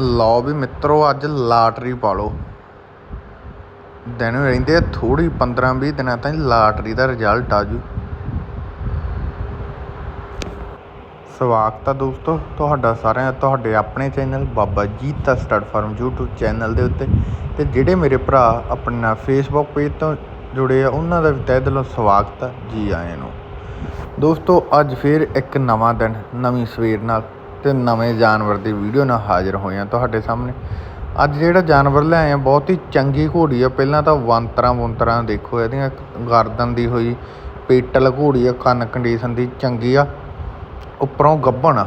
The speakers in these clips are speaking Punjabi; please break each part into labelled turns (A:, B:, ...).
A: ਲਓ ਵੀ ਮਿੱਤਰੋ, ਅੱਜ ਲਾਟਰੀ ਪਾ ਲਓ। ਦਿਨ ਰਹਿੰਦੇ ਆ ਥੋੜੀ 15 20 ਦਿਨਾਂ ਤਾਈਂ ਲਾਟਰੀ ਦਾ ਰਿਜ਼ਲਟ ਆ ਜੂ। ਸਵਾਗਤ ਆ ਦੋਸਤੋ ਤੁਹਾਡਾ ਸਾਰਿਆਂ ਦਾ, ਤੁਹਾਡੇ ਆਪਣੇ ਚੈਨਲ ਬਾਬਾ ਜੀਤ ਦਾ ਸਟੱਡ ਫਾਰਮ YouTube ਚੈਨਲ ਦੇ ਉੱਤੇ। ਤੇ ਜਿਹੜੇ ਮੇਰੇ ਭਰਾ ਆਪਣਾ ਨਾਲ ਫੇਸਬੁੱਕ ਪੇਜ ਤੋਂ ਜੁੜੇ ਆ, ਉਹਨਾਂ ਦਾ ਵੀ ਤਹਿ ਦਿਲੋਂ ਸਵਾਗਤ ਆ, ਜੀ ਆਇਆਂ ਨੂੰ। ਦੋਸਤੋ, ਅੱਜ ਫੇਰ ਇੱਕ ਨਵਾਂ ਦਿਨ, ਨਵੀਂ ਸਵੇਰ ਨਾਲ। ਤੇ ਨਵੇਂ ਜਾਨਵਰ ਦੀ ਵੀਡੀਓ ਨਾਲ ਹਾਜ਼ਰ ਹੋਏ ਹਾਂ ਤੁਹਾਡੇ ਸਾਹਮਣੇ। ਅੱਜ ਜਿਹੜਾ ਜਾਨਵਰ ਲਿਆਏ ਆ, ਬਹੁਤ ਹੀ ਚੰਗੀ ਘੋੜੀ ਆ। ਪਹਿਲਾਂ ਤਾਂ ਵੰਤਰਾਂ ਵੁੰਤਰਾਂ ਦੇਖੋ ਇਹਦੀਆਂ, ਗਰਦਨ ਦੀ ਹੋਈ, ਪੇਟਲ ਘੋੜੀ ਆ ਕੰਨ ਕੰਡੀਸ਼ਨ ਦੀ ਚੰਗੀ ਆ। ਉੱਪਰੋਂ ਗੱਬਣ ਆ।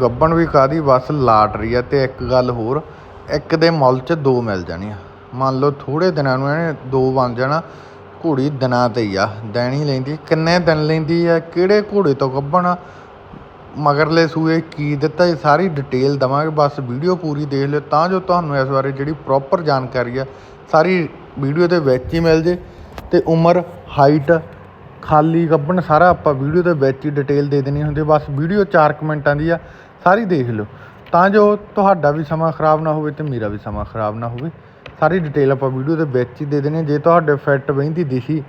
A: ਗੱਬਣ ਵੀ ਕਾਦੀ ਬਸ ਲਾਟ ਰਹੀ ਆ। ਤੇ ਇੱਕ ਗੱਲ ਹੋਰ, ਇੱਕ ਦੇ ਮੁੱਲ 'ਚ ਦੋ ਮਿਲ ਜਾਣੀਆਂ। ਮੰਨ ਲਓ ਥੋੜੇ ਦਿਨਾਂ ਨੂੰ ਇਹਨੇ ਦੋ ਬਣ ਜਾਣਾ, ਘੋੜੀ ਦਿਨਾਂ ਤੇ ਹੀ ਆ। ਦਿਨ ਲੈਂਦੀ, ਕਿੰਨੇ ਦਿਨ ਲੈਂਦੀ ਆ, ਕਿਹੜੇ ਘੋੜੇ ਤੋਂ ਗੱਭਣ ਆ? ਮਗਰਲੇ ਸੂਏ ਕੀ ਦਿੱਤਾ ਇਹ ਸਾਰੀ ਡਿਟੇਲ ਦਵਾਂਗੇ, ਬਸ ਵੀਡੀਓ ਪੂਰੀ ਦੇਖ ਲਿਓ, ਤਾਂ ਜੋ ਤੁਹਾਨੂੰ ਇਸ ਬਾਰੇ ਜਿਹੜੀ ਪ੍ਰੋਪਰ ਜਾਣਕਾਰੀ ਆ, ਸਾਰੀ ਵੀਡੀਓ ਦੇ ਵਿੱਚ ਹੀ ਮਿਲ ਜੇ, ਤੇ ਉਮਰ ਹਾਈਟ ਖਾਲੀ ਗੱਬਣ ਸਾਰਾ ਆਪਾਂ ਵੀਡੀਓ ਦੇ ਵਿੱਚ ਹੀ ਡਿਟੇਲ ਦੇ ਦੇਣੀ ਹੁੰਦੀ ਬਸ ਵੀਡੀਓ 4 ਮਿੰਟਾਂ ਦੀ ਆ, ਸਾਰੀ ਦੇਖ ਲਿਓ। ਤਾਂ ਜੋ ਤੁਹਾਡਾ ਵੀ ਸਮਾਂ ਖਰਾਬ ਨਾ ਹੋਵੇ ਤੇ ਮੇਰਾ ਵੀ ਸਮਾਂ ਖਰਾਬ ਨਾ ਹੋਵੇ, ਸਾਰੀ ਡਿਟੇਲ ਆਪਾਂ ਵੀਡੀਓ ਦੇ ਵਿੱਚ ਹੀ ਦੇ ਦੇਣੀ ਜੇ ਤੁਹਾਡੇ ਫਿੱਟ ਬਹਿੰਦੀ ਦਿਸੀ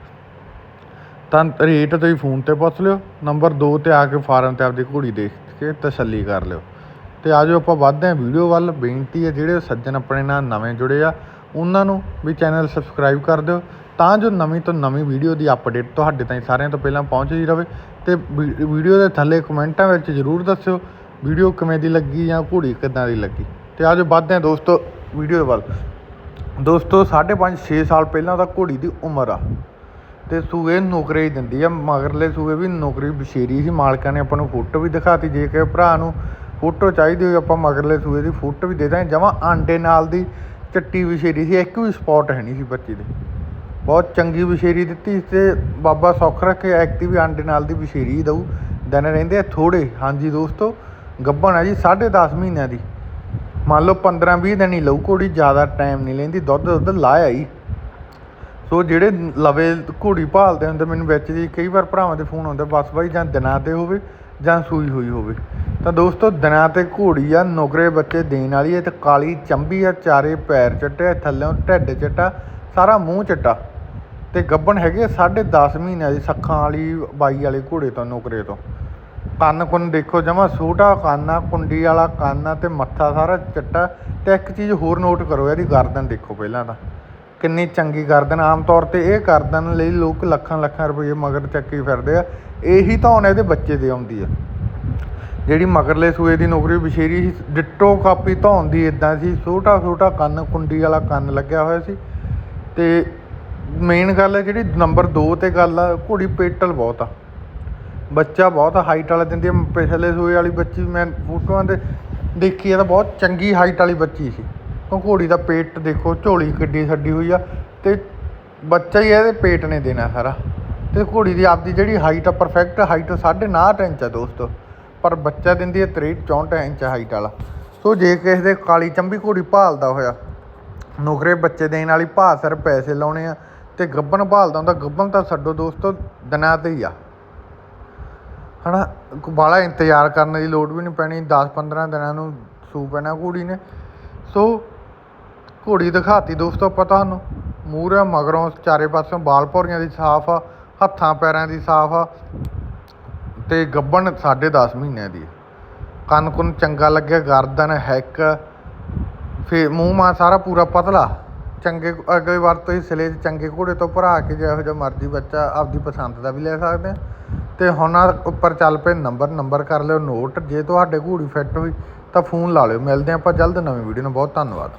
A: ਤਾਂ ਰੇਟ ਤੁਸੀਂ ਫੋਨ ਤੇ ਪੁੱਛ ਲਿਓ, ਨੰਬਰ ਦੋ ਤੇ ਆ ਕੇ ਫਾਰਮ ਤੇ ਆਪਦੀ ਘੋੜੀ ਦੇਖ ਕੇ ਤਸੱਲੀ ਕਰ ਲਿਓ। ਅਤੇ ਆ ਆਜੋ ਆਪਾਂ ਵੱਧਦੇ ਹਾਂ ਵੀਡੀਓ ਵੱਲ, ਬੇਨਤੀ ਹੈ ਜਿਹੜੇ ਸੱਜਣ ਆਪਣੇ ਨਾਲ ਨਵੇਂ ਜੁੜੇ ਆ, ਉਹਨਾਂ ਨੂੰ ਵੀ ਚੈਨਲ ਸਬਸਕ੍ਰਾਈਬ ਕਰ ਦਿਓ, ਤਾਂ ਜੋ ਨਵੀਂ ਤੋਂ ਨਵੀਂ ਵੀਡੀਓ ਦੀ ਅਪਡੇਟ ਤੁਹਾਡੇ ਤਾਈਂ ਸਾਰਿਆਂ ਤੋਂ ਪਹਿਲਾਂ ਪਹੁੰਚਦੀ ਰਹੇ ਤੇ ਵੀਡੀਓ ਦੇ ਥੱਲੇ ਕਮੈਂਟਾਂ ਵਿੱਚ ਜ਼ਰੂਰ ਦੱਸਿਓ, ਵੀਡੀਓ ਕਿਵੇਂ ਦੀ ਲੱਗੀ ਜਾਂ ਘੋੜੀ ਕਿੱਦਾਂ ਦੀ ਲੱਗੀ। ਤੇ ਆਜੋ ਵੱਧਦੇ ਹਾਂ ਦੋਸਤੋ, ਵੀਡੀਓ ਵੱਲ। ਦੋਸਤੋ 5.5 6 ਸਾਲ ਪਹਿਲਾਂ ਤਾਂ ਘੋੜੀ ਦੀ ਉਮਰ ਆ। ਤੇ ਸੂਏ ਨੌਕਰੀ ਦਿੰਦੀ ਆ, ਮਗਰਲੇ ਸੂਏ ਵੀ ਨੌਕਰੀ ਬਸ਼ੇਰੀ ਸੀ, ਮਾਲਕਾਂ ਨੇ ਆਪਾਂ ਨੂੰ ਫੋਟੋ ਵੀ ਦਿਖਾਤੀ, ਜੇ ਕਿ ਭਰਾ ਨੂੰ ਫੋਟੋ ਚਾਹੀਦੀ ਹੋਈ, ਆਪਾਂ ਮਗਰਲੇ ਸੂਏ ਦੀ ਫੋਟੋ ਵੀ ਦੇ ਦਾਂਗੇ, ਜਮਾਂ ਆਂਡੇ ਨਾਲ ਦੀ ਚੱਟੀ ਬਸ਼ੇਰੀ ਸੀ, ਇੱਕ ਵੀ ਸਪੌਟ ਹੈ ਨਹੀਂ ਸੀ ਬੱਚੀ ਦੇ। ਬਹੁਤ ਚੰਗੀ ਬਸ਼ੇਰੀ ਦਿੱਤੀ ਤੇ ਬਾਬਾ ਸੌਖ ਰੱਖੇ ਐਕਟਿਵ ਆਂਡੇ ਨਾਲ ਦੀ ਬਸ਼ੇਰੀ ਦਊ, ਦਿਨ ਰਹਿੰਦੇ ਆ ਥੋੜੇ ਹਾਂਜੀ ਦੋਸਤੋ, ਗੱਭਣ ਆ ਜੀ 10.5 ਮਹੀਨਿਆਂ ਦੀ। ਮੰਨ ਲਓ 15 20 ਦਿਨ ਹੀ ਲਊ, ਘੋੜੀ ਜ਼ਿਆਦਾ ਟਾਈਮ ਨਹੀਂ ਲੈਂਦੀ ਦੁੱਧ ਦੁੱਧ ਲਾਇਆ ਹੀ। ਸੋ ਜਿਹੜੇ ਲਵੇ ਘੋੜੀ ਭਾਲਦੇ ਹੁੰਦੇ, ਮੈਨੂੰ ਵਿੱਚ ਜੀ ਕਈ ਵਾਰ ਭਰਾਵਾਂ ਦੇ ਫੋਨ ਆਉਂਦੇ, ਬਸ ਬਾਈ ਜਾਂ ਦਿਨਾਂ ਤੇ ਹੋਵੇ ਜਾਂ ਸੂਈ ਹੋਈ ਹੋਵੇ। ਤਾਂ ਦੋਸਤੋ, ਦਿਨਾਂ ਤੇ ਘੋੜੀ ਆ, ਨੁਕਰੇ ਬੱਚੇ ਦੇਣ ਵਾਲੀ ਹੈ ਤੇ ਕਾਲੀ ਚੰਬੀ ਆ, ਚਾਰੇ ਪੈਰ ਚਿੱਟੇ ਥੱਲੇੋਂ ਢਿੱਡ ਚਿੱਟਾ, ਸਾਰਾ ਮੂੰਹ ਚਿੱਟਾ। ਤੇ ਗੱਬਣ ਹੈਗੇ 10.5 ਮਹੀਨਿਆਂ ਦੀ ਸੱਖਾਂ ਵਾਲੀ ਬਾਈ ਵਾਲੇ ਘੋੜੇ ਤੋਂ, ਨੁਕਰੇ ਤੋਂ। ਕੰਨ ਕੁੰਨ ਦੇਖੋ ਜਮਾ ਛੋਟਾ ਕੰਨ ਆ, ਕੁੰਡੀ ਵਾਲਾ ਕੰਨ ਆ ਤੇ ਮੱਥਾ ਸਾਰਾ ਚਿੱਟਾ। ਤੇ ਇੱਕ ਚੀਜ਼ ਹੋਰ ਨੋਟ ਕਰੋ, ਇਹਦੀ ਗਰਦਨ ਦੇਖੋ ਪਹਿਲਾਂ ਤਾਂ। ਕਿੰਨੀ ਚੰਗੀ ਗਰਦਨ ਆਮ ਤੌਰ ਤੇ ਇਹ ਗਰਦਨ ਲਈ ਲੋਕ ਲੱਖਾਂ ਲੱਖਾਂ ਰੁਪਏ ਮਗਰ ਚੱਕੀ ਫਿਰਦੇ ਆ। ਇਹੀ ਧੌਣ ਇਹਦੇ ਬੱਚੇ ਦੇ ਆਉਂਦੀ ਆ। ਜਿਹੜੀ ਮਗਰਲੇ ਸੂਏ ਦੀ ਨੌਕਰੀ ਬਸ਼ੇਰੀ ਸੀ, ਡਿੱਟੋ ਕਾਪੀ ਧੌਣ ਦੀ ਇਦਾਂ ਸੀ, ਛੋਟਾ ਛੋਟਾ ਕੰਨ, ਕੁੰਡੀ ਵਾਲਾ ਕੰਨ ਲੱਗਿਆ ਹੋਇਆ ਸੀ। ਤੇ ਮੇਨ ਗੱਲ ਹੈ ਜਿਹੜੀ ਨੰਬਰ 2 ਤੇ ਗੱਲ ਆ, ਘੋੜੀ ਪੇਟਲ ਬਹੁਤ ਆ। ਬੱਚਾ ਬਹੁਤ ਹਾਈਟ ਵਾਲਾ ਦਿੰਦੀ ਪਿਛਲੇ ਸੂਏ ਵਾਲੀ ਬੱਚੀ ਮੈਂ ਫੋਟੋਆਂ ਤੇ ਦੇਖੀ ਆ ਤਾਂ ਬਹੁਤ ਚੰਗੀ ਹਾਈਟ ਵਾਲੀ ਬੱਚੀ ਸੀ। ਉਹ ਘੋੜੀ ਦਾ ਪੇਟ ਦੇਖੋ, ਝੋਲੀ ਕਿੱਡੀ ਛੱਡੀ ਹੋਈ ਆ ਤੇ ਬੱਚਾ ਹੀ ਇਹਦੇ ਪੇਟ ਨੇ ਦੇਣਾ ਸਾਰਾ। ਤੇ ਘੋੜੀ ਦੀ ਆਪਦੀ ਜਿਹੜੀ ਹਾਈਟ ਆ ਪਰਫੈਕਟ ਹਾਈਟ 9.5 ਇੰਚ ਆ ਦੋਸਤੋ। ਪਰ ਬੱਚਾ ਦਿੰਦੀ ਹੈ 63 64 ਇੰਚ ਹਾਈਟ ਵਾਲਾ। ਸੋ ਜੇ ਕਿਸੇ ਦੇ ਕਾਲੀ ਚੰਬੀ ਘੋੜੀ ਭਾਲਦਾ ਹੋਇਆ, ਨੌਕਰੇ ਬੱਚੇ ਦੇਣ ਵਾਲੀ ਭਾਅ ਸਿਰ ਪੈਸੇ ਲਾਉਣੇ ਆ ਤੇ ਗੱਬਨ ਭਾਲਦਾ ਹੁੰਦਾ ਗੱਬਨ ਤਾਂ ਛੱਡੋ ਦੋਸਤੋ, ਦਿਨਾਂ ਤੇ ਹੀ ਆ। ਹਨਾ ਬਾਲਾ ਇੰਤਜ਼ਾਰ ਕਰਨ ਦੀ ਲੋੜ ਵੀ ਨਹੀਂ ਪੈਣੀ 10-15 ਦਿਨਾਂ ਨੂੰ ਸੂ ਪੈਣਾ ਘੋੜੀ ਨੇ। ਸੋ ਘੋੜੀ ਦਿਖਾਤੀ ਦੋਸਤੋ ਆਪਾਂ ਤੁਹਾਨੂੰ। ਮੂਹਰੇ ਮਗਰੋਂ ਚਾਰੇ ਪਾਸਿਓਂ ਬਾਲ ਭੌਰੀਆਂ ਦੀ ਸਾਫ਼ ਆ, ਹੱਥਾਂ ਪੈਰਾਂ ਦੀ ਸਾਫ਼ ਆ ਤੇ ਗੱਬਣ 10.5 ਮਹੀਨਿਆਂ ਦੀ ਕੰਨ ਕੁੰਨ ਚੰਗਾ ਲੱਗਿਆ, ਗਰਦਨ ਹੈਕ, ਫੇ ਮੂੰਹ ਮਾ ਸਾਰਾ ਪੂਰਾ ਪਤਲਾ। ਚੰਗੇ ਅਗਲੀ ਵਾਰ ਤੁਸੀਂ ਸਿਲੇ 'ਚ ਚੰਗੇ ਘੋੜੇ ਤੋਂ ਭਰਾ ਕੇ ਜਿਹੋ ਜਿਹਾ ਮਰਜ਼ੀ ਬੱਚਾ ਆਪਦੀ ਪਸੰਦ ਦਾ ਵੀ ਲੈ ਸਕਦੇ ਆ। ਤੇ ਹੁਣ ਉੱਪਰ ਚੱਲ ਪਏ ਨੰਬਰ ਨੰਬਰ ਕਰ ਲਿਓ, ਨੋਟ। ਜੇ ਤੁਹਾਡੇ ਘੋੜੀ ਫਿੱਟ ਹੋਈ ਤਾਂ ਫੋਨ ਲਾ ਲਿਓ। ਮਿਲਦੇ ਆਪਾਂ ਜਲਦ ਨਵੀਂ ਵੀਡੀਓ ਨਾਲ। ਬਹੁਤ ਧੰਨਵਾਦ।